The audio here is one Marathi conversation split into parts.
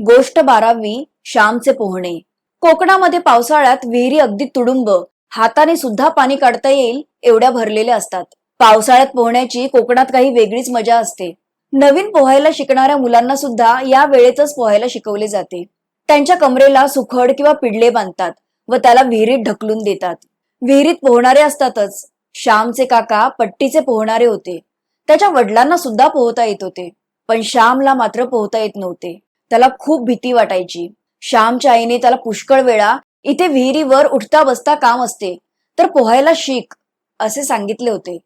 गोष्ट बारावी श्यामचे पोहणे. कोकणामध्ये पावसाळ्यात विहिरी अगदी तुडुंब. हाताने सुद्धा पाणी काढता येईल एवढ्या भरलेल्या असतात. पावसाळ्यात पोहण्याची कोकणात काही वेगळीच मजा असते. नवीन पोहायला शिकणाऱ्या मुलांना सुद्धा या वेळेतच पोहायला शिकवले जाते. त्यांच्या कमरेला सुखड किंवा पिडले बांधतात व त्याला विहिरीत ढकलून देतात. विहिरीत पोहणारे असतातच. श्यामचे काका पट्टीचे पोहणारे होते. त्याच्या वडिलांना सुद्धा पोहता येत होते. पण श्यामला मात्र पोहता येत नव्हते. त्याला खूप भीती वाटायची. श्यामच्या आईने त्याला पुष्कळ वेळा इथे विहिरीवर उठता बसता काम असते. तर पोहायला शिक असे सांगितले होते.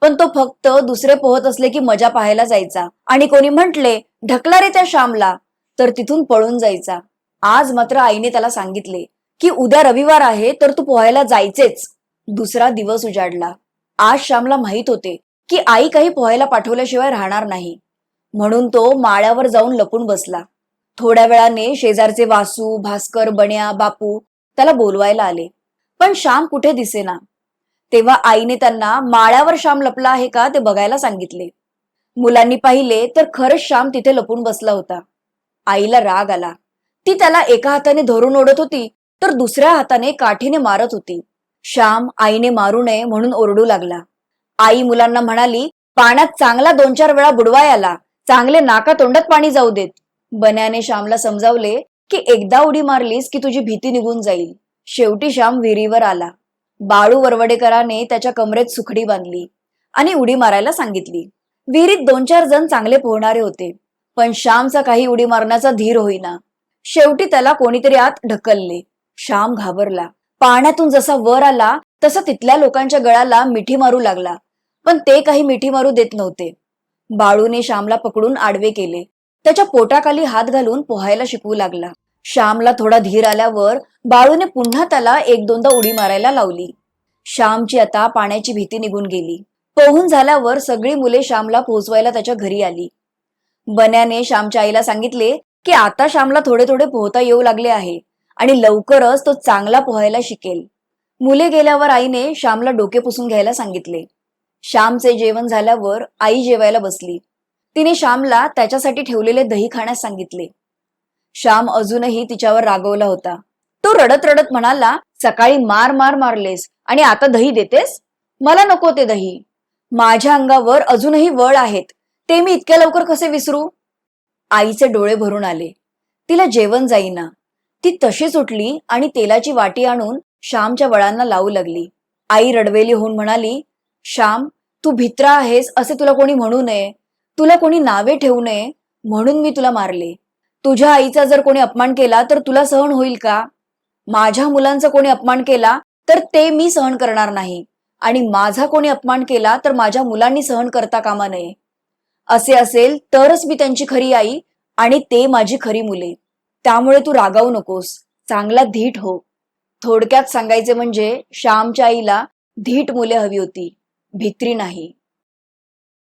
पण तो फक्त दुसरे पोहत असले की मजा पाहायला जायचा. आणि कोणी म्हंटले ढकला रे त्या श्यामला. तर तिथून पळून जायचा. आज मात्र आईने त्याला सांगितले की उद्या रविवार आहे तर तू पोहायला जायचेच. दुसरा दिवस उजाडला. आज श्यामला माहीत होते की आई काही पोहायला पाठवल्याशिवाय राहणार नाही. म्हणून तो माळ्यावर जाऊन लपून बसला. थोड्या वेळाने शेजारचे वासू भास्कर बण्या बापू त्याला बोलवायला आले. पण श्याम कुठे दिसेना? तेव्हा आईने त्यांना माळ्यावर श्याम लपला आहे का ते बघायला सांगितले. मुलांनी पाहिले तर खरंच श्याम तिथे लपून बसला होता. आईला राग आला. ती त्याला एका हाताने धरून ओढत होती तर दुसऱ्या हाताने काठीने मारत होती. श्याम आईने मारू नये म्हणून ओरडू लागला. आई मुलांना म्हणाली पाण्यात चांगला दोन चार वेळा बुडवाय आला. चांगले नाका तोंडात पाणी जाऊ देत. बन्याने श्यामला समजावले की एकदा उडी मारलीस की तुझी भीती निघून जाईल. शेवटी श्याम विहिरीवर आला. बाळू वरवडेकराने त्याच्या कमरेत सुखडी बांधली आणि उडी मारायला सांगितली. विहिरीत दोन चार जण चांगले पोहणारे होते पण श्यामचा काही उडी मारण्याचा धीर होईना. शेवटी त्याला कोणीतरी आत ढकलले. श्याम घाबरला. पाण्यातून जसा वर आला तसा तिथल्या लोकांच्या गळाला मिठी मारू लागला पण ते काही मिठी मारू देत नव्हते. बाळूने श्यामला पकडून आडवे केले. त्याच्या पोटाखाली हात घालून पोहायला शिकवू लागला. श्यामला थोडा धीर आल्यावर बाळूने पुन्हा त्याला एक दोनदा उडी मारायला लावली. श्यामची आता पाण्याची भीती निघून गेली. पोहून झाल्यावर सगळी मुले श्यामला पोहोचवायला त्याच्या घरी आली. बन्याने श्यामच्या आईला सांगितले की आता श्यामला थोडे थोडे पोहता येऊ लागले आहे आणि लवकरच तो चांगला पोहायला शिकेल. मुले गेल्यावर आईने श्यामला डोके पुसून घ्यायला सांगितले. श्यामचे जेवण झाल्यावर आई जेवायला बसली. तिने श्यामला त्याच्यासाठी ठेवलेले दही खाण्यास सांगितले. श्याम अजूनही तिच्यावर रागवला होता. तो रडत रडत म्हणाला सकाळी मार मार मारलेस आणि आता दही देतेस? मला नको ते दही. माझ्या अंगावर अजूनही वळ आहेत. ते मी इतक्या लवकर कसे विसरू? आईचे डोळे भरून आले. तिला जेवण जाईना. ती तशीच उठली आणि तेलाची वाटी आणून श्यामच्या वळांना लावू लागली. आई रडवेली होऊन म्हणाली श्याम तू भित्रा आहेस असे तुला कोणी म्हणू नये. तुला कोणी नावे ठेवू नये म्हणून मी तुला मारले. तुझ्या आईचा जर कोणी अपमान केला तर तुला सहन होईल का? माझ्या मुलांचा कोणी अपमान केला तर ते मी सहन करणार नाही. आणि माझा कोणी अपमान केला तर माझ्या मुलांनी सहन करता कामा नये. असे असेल तरच मी त्यांची खरी आई आणि ते माझी खरी मुले. त्यामुळे तू रागावू नकोस. चांगला धीट हो. थोडक्यात सांगायचे म्हणजे श्यामच्या आईला धीट मुले हवी होती. भित्री नाही.